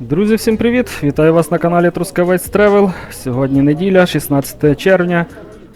Друзі, всім привіт! Вітаю вас на каналі Трускавець Тревел. Сьогодні неділя, 16 червня.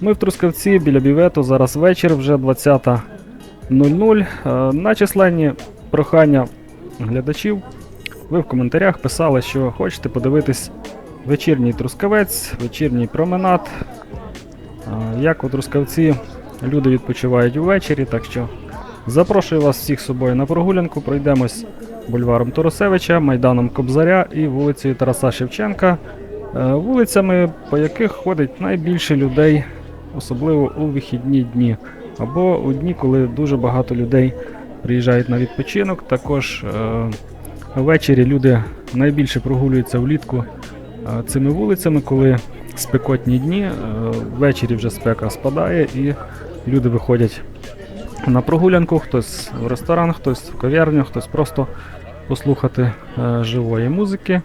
Ми в Трускавці біля Бівету. Зараз вечір, вже 20.00. Е, На численні прохання глядачів. Ви в коментарях писали, що хочете подивитись вечірній Трускавець, вечірній променад. Е, Як у Трускавці люди відпочивають увечері, так що запрошую вас всіх з собою на прогулянку. Пройдемось бульваром Торосевича, майданом Кобзаря і вулицею Тараса Шевченка, е, вулицями, по яких ходить найбільше людей, особливо у вихідні дні, або у дні, коли дуже багато людей приїжджають на відпочинок. Також е, ввечері люди найбільше прогулюються влітку е, цими вулицями, коли спекотні дні, ввечері вже спека спадає і люди виходять на прогулянку, хтось в ресторан, хтось в кав'ярню, хтось просто послухати е, живої музики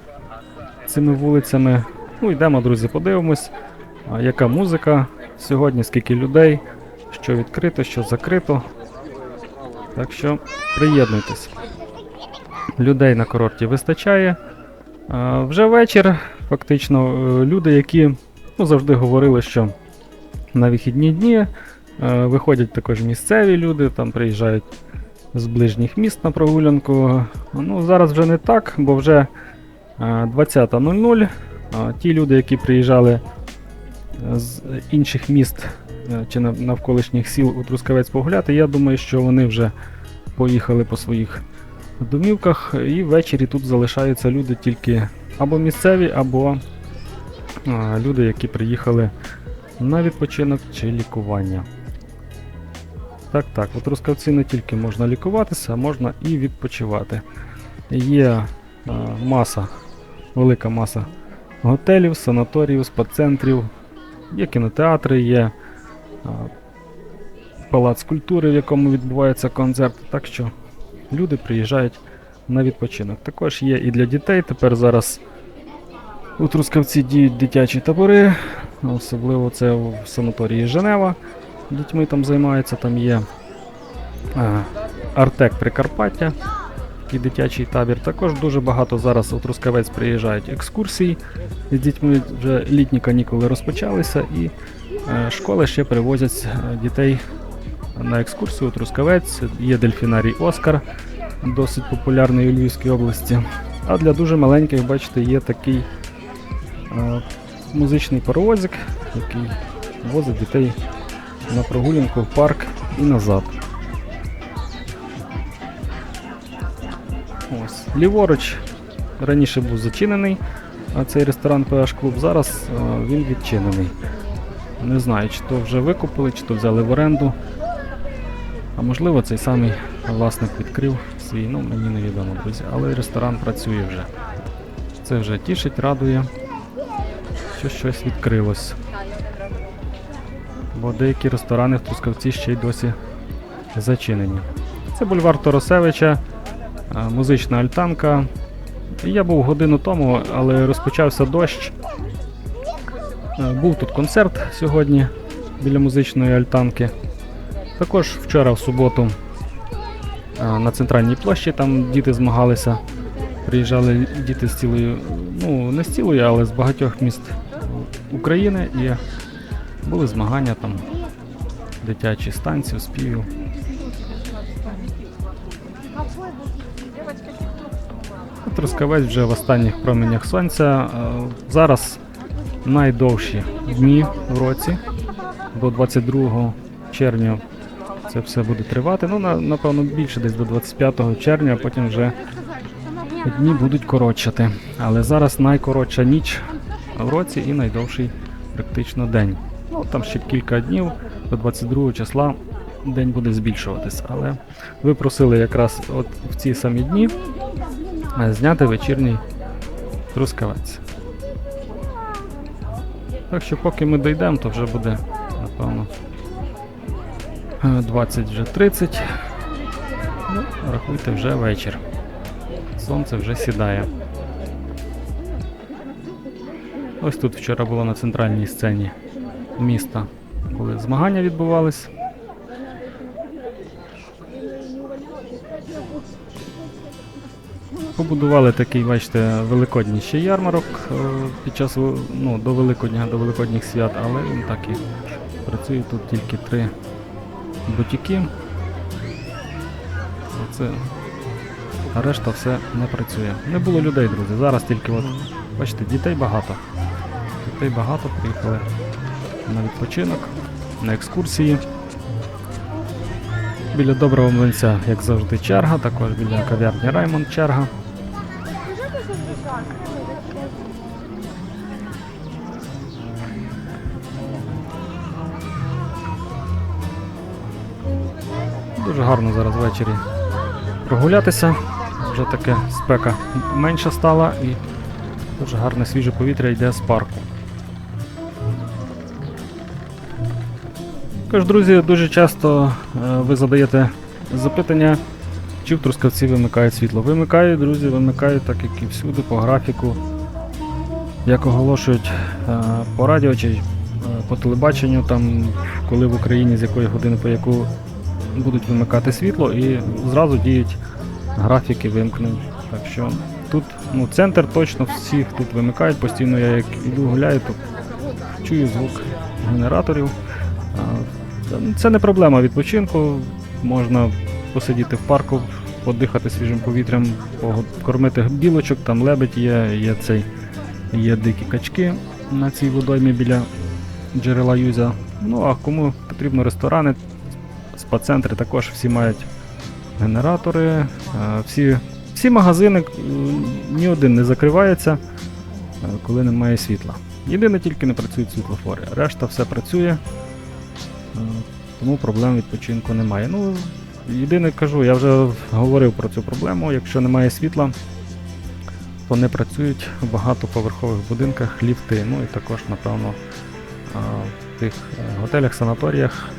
цими вулицями. Ну, йдемо, друзі, подивимось, а, яка музика сьогодні, скільки людей, що відкрито, що закрито. Так що приєднуйтесь. Людей на курорті вистачає. А, вже вечір, фактично, е, люди, які ну, завжди говорили, що на вихідні дні е, виходять також місцеві люди, там приїжджають з ближніх міст на прогулянку. Ну, зараз вже не так, бо вже е, 20.00. Ті люди, які приїжджали е, з інших міст е, чи навколишніх сіл у Трускавець погуляти, я думаю, що вони вже поїхали по своїх домівках, і ввечері тут залишаються люди тільки або місцеві, або люди, які приїхали на відпочинок чи лікування. Так, так, у Трускавці не тільки можна лікуватися, а можна і відпочивати. Є е, маса, велика маса готелів, санаторіїв, спа-центрів, є кінотеатри, є е, палац культури, в якому відбувається концерт. Так що люди приїжджають на відпочинок. Також є і для дітей. Тепер зараз у Трускавці діють дитячі табори, особливо це в санаторії Женева дітьми там займаються, там є е, Артек Прикарпаття, такий дитячий табір. Також дуже багато зараз у Трускавець приїжджають екскурсій з дітьми, вже літні канікули розпочалися, і е, школи ще привозять е, дітей на екскурсію у Трускавець. Є дельфінарій Оскар, досить популярний у Львівській області. А для дуже маленьких, бачите, є такий е, музичний паровозик, який возить дітей на прогулянку в парк і назад. Ось. Ліворуч раніше був зачинений а цей ресторан PH Club, зараз е, він відчинений. Не знаю, чи то вже викупили, чи то взяли в оренду. А можливо цей самий власник відкрив свій, ну мені невідомо, друзі, але ресторан працює вже. Це вже тішить, радує, що щось відкрилось. Бо деякі ресторани в Трускавці ще й досі зачинені. Це бульвар Торосевича, музична альтанка. Я був годину тому, але розпочався дощ. Е, Був тут концерт сьогодні біля музичної альтанки. Також вчора в суботу на центральній площі там діти змагалися. Приїжджали діти з цілої, ну не з цілої, але з багатьох міст України і були змагання там, дитячі станції, співів. Трускавець вже в останніх променях сонця. Е, Зараз найдовші дні в році. До 22 червня це все буде тривати. Ну, напевно, більше десь до 25 червня, а потім вже дні будуть коротшати. Але зараз найкоротша ніч в році і найдовший практично день. Ну, там ще кілька днів, до 22 числа день буде збільшуватись. Але ви просили якраз от в ці самі дні е, зняти вечірній трускавець. Так що поки ми дійдемо, то вже буде, напевно, е, 20 вже 30. Ну, рахуйте вже вечір. Сонце вже сідає. Ось тут вчора було на центральній сцені міста, коли змагання відбувались. Побудували такий, бачите, великодній ще ярмарок е, під час ну, до Великодня, до Великодніх свят, але він так і працює тут тільки три бутіки. Оце, а решта все не працює. Не було людей, друзі. Зараз тільки от, бачите, дітей багато. Дітей багато, приїхали на відпочинок, на екскурсії. Біля доброго млинця, як завжди, черга, також біля кав'ярні Раймонд черга. Дуже гарно зараз ввечері прогулятися. Вже таке спека менша стала і дуже гарне свіже повітря йде з парку. Також, друзі, дуже часто е, ви задаєте запитання, чи в Трускавці вимикають світло. Вимикають, друзі, вимикають, так як і всюди, по графіку. Як оголошують е, по радіо чи е, по телебаченню, там, коли в Україні з якої години по яку будуть вимикати світло і зразу діють графіки вимкнень. Так що тут ну, центр точно всіх тут вимикають. Постійно я як іду гуляю, то чую звук генераторів. Це- не проблема відпочинку. Можна посидіти в парку, подихати свіжим повітрям, покормити білочок, там лебедь є, є цей, є дикі качки на цій водоймі біля джерела Юзя. Ну а кому потрібно ресторани, спа-центри також всі мають генератори, е, всі, всі магазини, ні один не закривається, е, коли немає світла. Єдине тільки не працюють світлофори, решта все працює, е, тому проблем відпочинку немає. Ну, єдине кажу, я вже говорив про цю проблему, якщо немає світла, то не працюють в багатоповерхових будинках ліфти. Ну і також, напевно, в тих е, готелях, санаторіях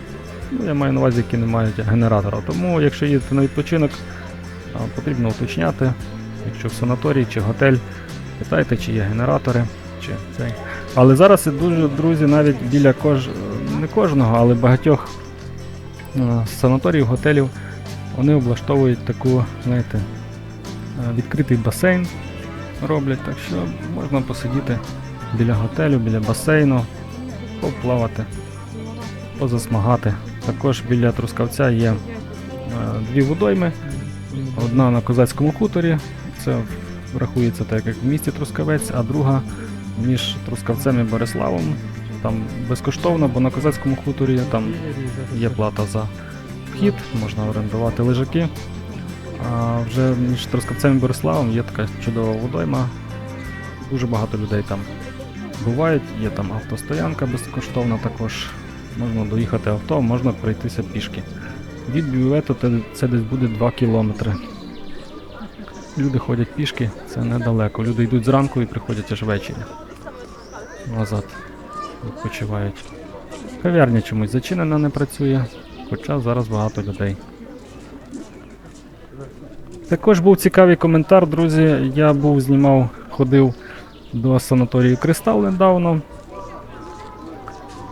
Ну, я маю на увазі, які не мають генератора. Тому, якщо їдете на відпочинок, потрібно уточняти, якщо в санаторій чи готель, питайте, чи є генератори, чи цей. Але зараз дуже, друзі, навіть біля кож... не кожного, але багатьох а, санаторіїв, готелів, вони облаштовують таку, знаєте, відкритий басейн роблять, так що можна посидіти біля готелю, біля басейну, поплавати позасмагати. Також біля Трускавця є е, дві водойми. Одна на козацькому хуторі, це рахується так, як в місті Трускавець, а друга між Трускавцем і Бориславом. Там безкоштовно, бо на козацькому хуторі там є плата за вхід, можна орендувати лежаки. А вже між Трускавцем і Бориславом є така чудова водойма. Дуже багато людей там бувають, є там автостоянка безкоштовна також. Можна доїхати авто, можна пройтися пішки. Від бювету те- це десь буде 2 кілометри. Люди ходять пішки, це недалеко. Люди йдуть зранку і приходять аж ввечері. Назад відпочивають. Кав'ярня чомусь зачинена не працює, хоча зараз багато людей. Також був цікавий коментар, друзі. Я був знімав, ходив до санаторію Кристал недавно.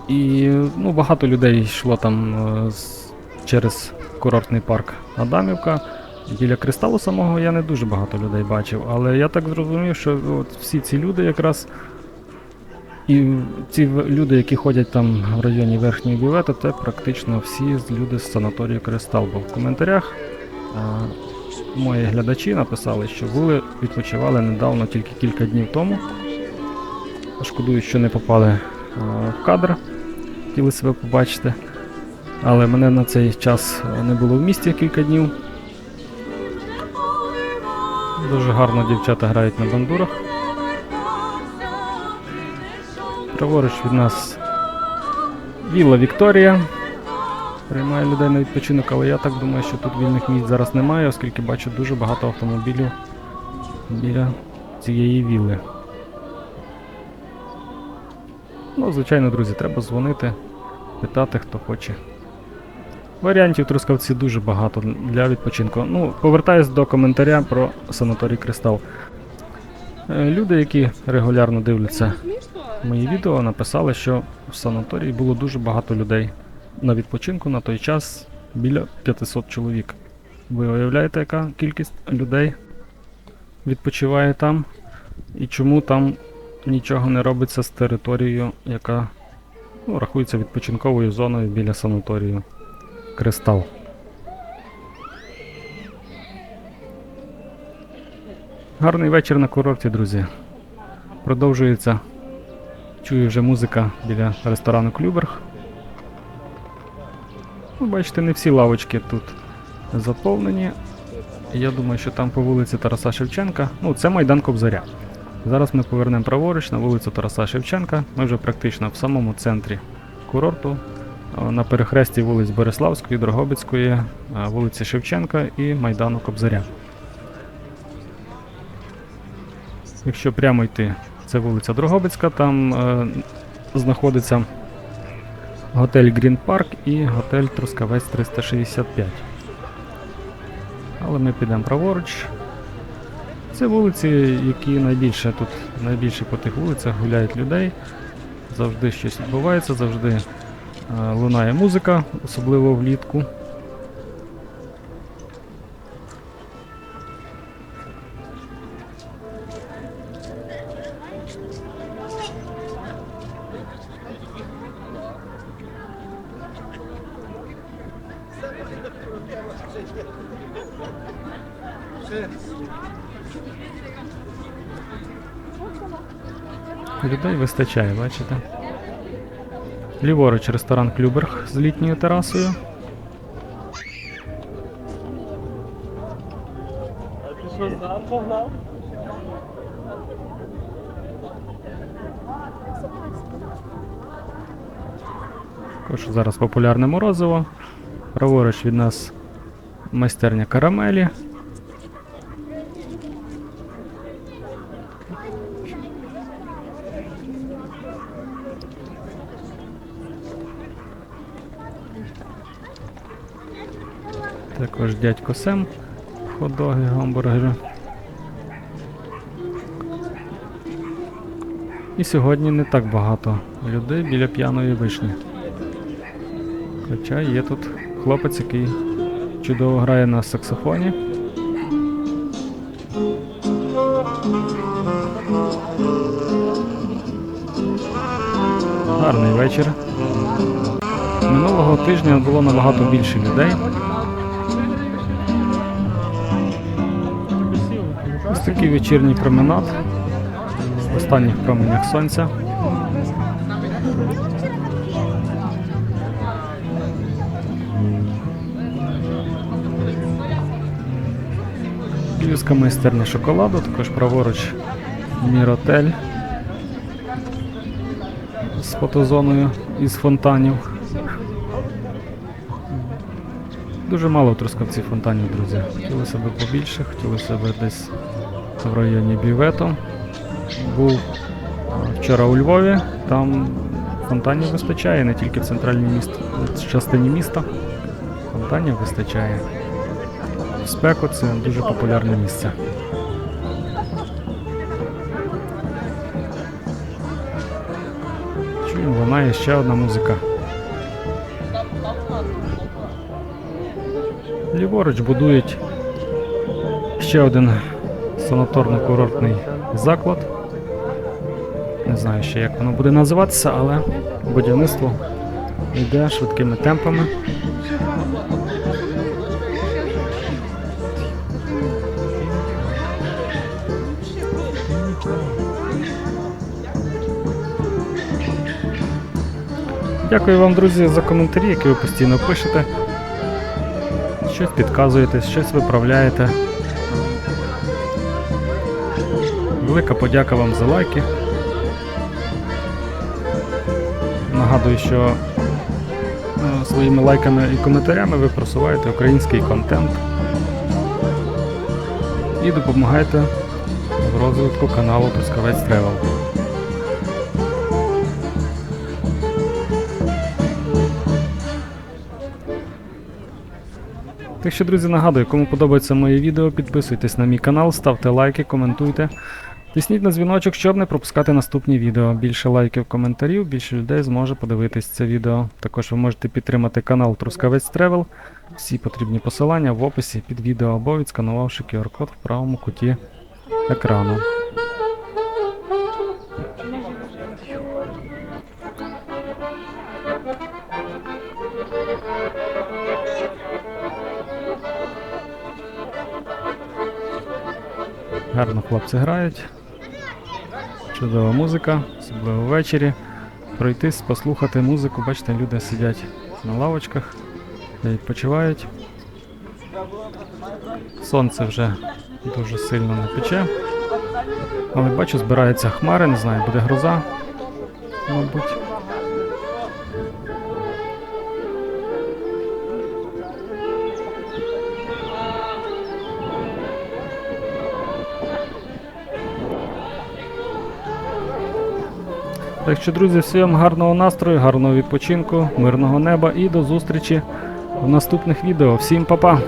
І ну, багато людей йшло там е, через курортний парк Адамівка. Біля кристалу самого я не дуже багато людей бачив, але я так зрозумів, що от всі ці люди якраз. І ці люди, які ходять там в районі верхньої бювети, це практично всі люди з санаторію Кристал. Бо в коментарях е, мої глядачі написали, що були, відпочивали недавно, тільки кілька днів тому. Шкодую, що не попали е, в кадр хотіли себе побачити. Але мене на цей час не було в місті кілька днів. Дуже гарно дівчата грають на бандурах. Праворуч від нас Вілла Вікторія. Приймає людей на відпочинок, але я так думаю, що тут вільних місць зараз немає, оскільки бачу дуже багато автомобілів біля цієї вілли. Ну, звичайно, друзі, треба дзвонити, питати, хто хоче. Варіантів трускавці дуже багато для відпочинку. Ну, повертаюсь до коментаря про санаторій Кристал. Е, Люди, які регулярно дивляться мої відео, написали, що в санаторії було дуже багато людей. На відпочинку на той час біля 500 чоловік. Ви уявляєте, яка кількість людей відпочиває там, і чому там нічого не робиться з територією, яка ну, рахується відпочинковою зоною біля санаторію Кристал. Гарний вечір на курорті, друзі. Продовжується. Чую вже музика біля ресторану Клюберг. Ну, бачите, не всі лавочки тут заповнені. Я думаю, що там по вулиці Тараса Шевченка. Ну, це Майдан Кобзаря. Зараз ми повернемо праворуч на вулицю Тараса Шевченка. Ми вже практично в самому центрі курорту. На перехресті вулиць Бориславської, Дрогобицької, вулиці Шевченка і Майдану Кобзаря. Якщо прямо йти, це вулиця Дрогобицька, там е, знаходиться готель Green Park і готель Трускавець 365. Але ми підемо праворуч. Це вулиці, які найбільше тут, найбільше по тих вулицях гуляють людей. Завжди щось відбувається, завжди е, лунає музика, особливо влітку. Вистачає, бачите? Ліворуч ресторан Клюберг з літньою терасою. Також зараз популярне морозиво. Праворуч від нас майстерня карамелі. Також дядько Сем, хот-доги, гамбургери. І сьогодні не так багато людей біля п'яної вишні. Хоча є тут хлопець, який чудово грає на саксофоні. Гарний вечір. Минулого тижня було набагато більше людей. Такий вечірній променад в останніх променях сонця. Київська майстерня шоколаду, також праворуч Міротель з фотозоною із фонтанів. Дуже мало в Трускавці фонтанів, друзі. Хотілося б побільше, хотілося б десь в районі Бівето. Був вчора у Львові, там фонтанів вистачає, не тільки в центральній міст... частині міста. Фонтанів вистачає. Спеку це дуже популярне місце. Чуємо, лунає ще одна музика. Ліворуч будують ще один санаторно-курортний заклад. Не знаю ще, як воно буде називатися, але будівництво йде швидкими темпами. Дякую вам, друзі, за коментарі, які ви постійно пишете. Щось підказуєте, щось виправляєте. Велика подяка вам за лайки. Нагадую, що е, своїми лайками і коментарями ви просуваєте український контент і допомагаєте в розвитку каналу Трускавець Тревел. Так що, друзі, нагадую, кому подобається моє відео, підписуйтесь на мій канал, ставте лайки, коментуйте. Тисніть на дзвіночок, щоб не пропускати наступні відео. Більше лайків, коментарів, більше людей зможе подивитись це відео. Також ви можете підтримати канал Трускавець Тревел. Всі потрібні посилання в описі під відео або відсканувавши QR-код в правому куті екрану. Гарно хлопці грають. Чудова музика, особливо ввечері. Пройтись, послухати музику. Бачите, люди сидять на лавочках, відпочивають. Сонце вже дуже сильно не пече. Але бачу, збираються хмари, не знаю, буде гроза, мабуть. Так що, друзі, всім гарного настрою, гарного відпочинку, мирного неба і до зустрічі в наступних відео. Всім па-па!